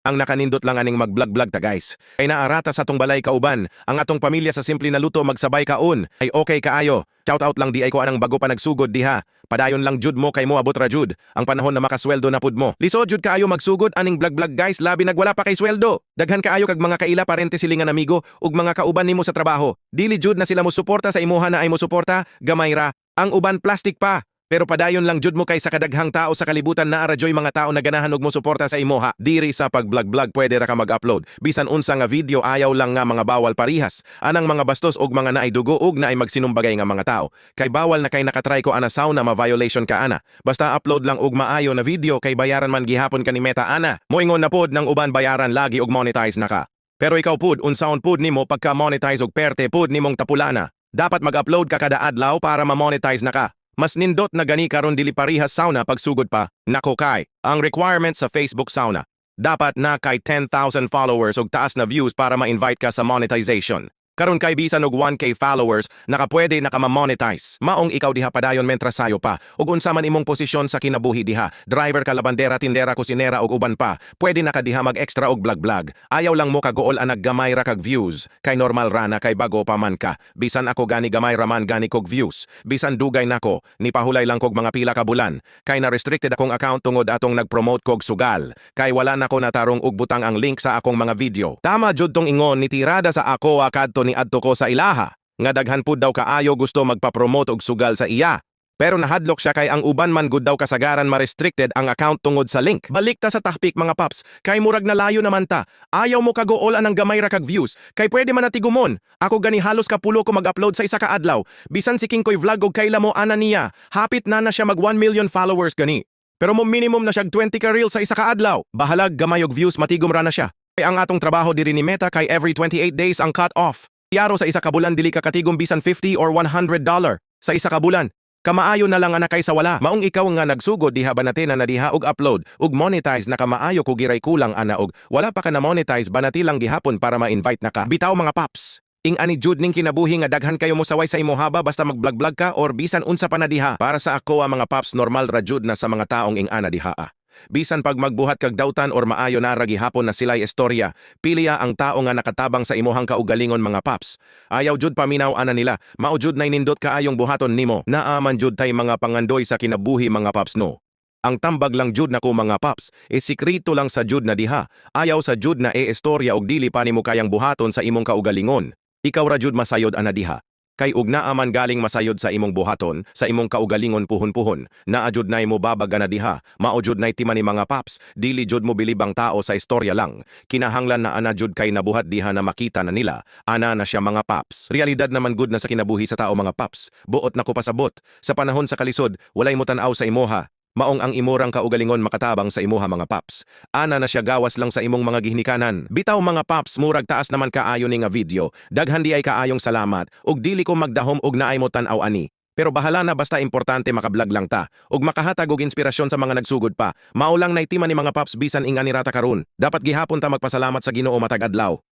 Ang nakanindot lang aning mag-vlog-vlog ta guys. Kay naarata sa atong balay kauban, ang atong pamilya sa simple na luto magsabay kaon. Ay okay kaayo. Shout out lang di ay ko anang bago pa nagsugod diha. Padayon lang jud mo kay mo abot ra jud. Ang panahon na makasweldo na pud mo. Lisod jud kaayo magsugod aning vlog-vlog guys labi nagwala pa kay sweldo. Daghan kaayo kag mga kaila parente silingan amigo ug mga kauban nimo sa trabaho. Dili jud na sila mo suporta sa imuha na ay mo suporta, gamay ra. Ang uban plastic pa. Pero padayon lang jud mo kay sa kadaghang tao sa kalibutan na arajoy mga tao na ganahan og mo suporta sa imuha. Diri sa pag-vlog-vlog pwede ra ka mag-upload. Bisan unsa nga video ayaw lang nga mga bawal parihas. Anang mga bastos og mga naay dugo og naay magsinumbagay nga mga tao. Kay bawal na kay nakatry ko ana sauna ma-violation ka ana. Basta upload lang og maayo na video kay bayaran man gihapon ka ni Meta ana. Moingon na pod ng uban bayaran lagi og monetize na ka. Pero ikaw pud unsaon pud nimo pagka monetize og perte pud nimong tapulana. Dapat mag-upload ka kada adlaw para ma-monetize na ka. Mas nindot na gani karon dili parihas sauna pagsugod pa. Nako kay, ang requirement sa Facebook sauna. Dapat na kay 10,000 followers og taas na views para ma-invite ka sa monetization. Karon kay bisan og 1k followers, nakapwede nakama-monetize. Maong ikaw diha padayon mentras sayo pa. Ug unsa man imong posisyon sa kinabuhi diha, driver ka labandera, tindera, kusinera ug uban pa. Pwede na ka diha mag-extra og vlog-vlog. Ayaw lang mo kagool anag gamay ra kag views. Kay normal ra na kay bago pa man ka. Bisan ako gani gamay ra man gani kog views. Bisan dugay nako, ni pahulay lang kog mga pila ka bulan. Kay na restricted akong account tungod atong nag-promote kog sugal. Kay wala nako natarong og butang ang link sa akong mga video. Tama jud tong ingon ni tirada sa ako kadto ni adto ko sa ilaha. Nga daghan pud daw kaayo gusto magpa-promote og sugal sa iya. Pero nahadlok siya kay ang uban man gud daw kasagaran ma-restricted ang account tungod sa link. Balik ta sa topic mga paps. Kay murag na layo naman ta. Ayaw mo kagoolan ang gamay ra kag views. Kay pwede man natigumon. Ako gani halos kapulo ko mag-upload sa isa ka adlaw. Bisan si King koy vlog og kayla mo ana niya. Hapit na na siya mag 1 million followers gani. Pero mo minimum na siya 20 ka reels sa isa ka adlaw. Bahalag gamay og views matigom ra na siya. Kay ang atong trabaho diri ni Meta kay every 28 days ang cut off. Yaro sa isa ka bulan dili ka katigom bisan 50 or 100 dollar sa isa ka bulan. Kamaayo na lang ana kay sa wala. Maong ikaw nga nagsugod diha banatina na diha og upload ug monetize na kamaayo ko giray kulang ana og wala pa ka na monetize banati lang gihapon para ma-invite na ka. Bitaw mga paps. Ing ani jud ning kinabuhi nga daghan kayo mo saway sa imo haba basta mag-vlog-vlog ka or bisan unsa pa na diha. Para sa ako ang mga paps normal ra na sa mga taong ing ana diha. Bisan pag magbuhat kag dawtan or maayo na ra gihapon na sila'y istorya, piliya ang tao nga nakatabang sa imuhang kaugalingon mga paps. Ayaw jud paminaw ana nila, mao jud nay nindot kaayong buhaton nimo. Naaman jud tay mga pangandoy sa kinabuhi mga paps no. Ang tambag lang jud nako mga paps, e sikrito lang sa jud na diha. Ayaw sa jud na e istorya og dili pa nimo kayang buhaton sa imong kaugalingon. Ikaw ra jud masayod ana diha. Kay ug naa man galing masayod sa imong buhaton, sa imong kaugalingon puhon-puhon, naa jud nay mo babaga na diha, mao jud nay timan ni mga paps, dili jud mo bilibang tao sa istorya lang. Kinahanglan na ana jud kay nabuhat diha na makita na nila, ana na siya mga paps. Realidad naman good na sa kinabuhi sa tao mga paps. Buot na ko pasabot. Sa panahon sa kalisod, walay mo tan-aw sa imoha, Maong ang imurang kaugalingon makatabang sa imuha mga paps. Ana na siya gawas lang sa imong mga gihnikanan. Bitaw mga paps, murag taas naman kaayo ni nga video. Daghan di ay kaayong salamat. Ug dili ko magdahom og naay mo tan-aw ani. Pero bahala na basta importante makablog lang ta. Ug makahatag og inspirasyon sa mga nagsugod pa. Maulang na itima ni mga paps bisan ing anirata karon. Dapat gihapon ta magpasalamat sa Ginoo matag adlaw.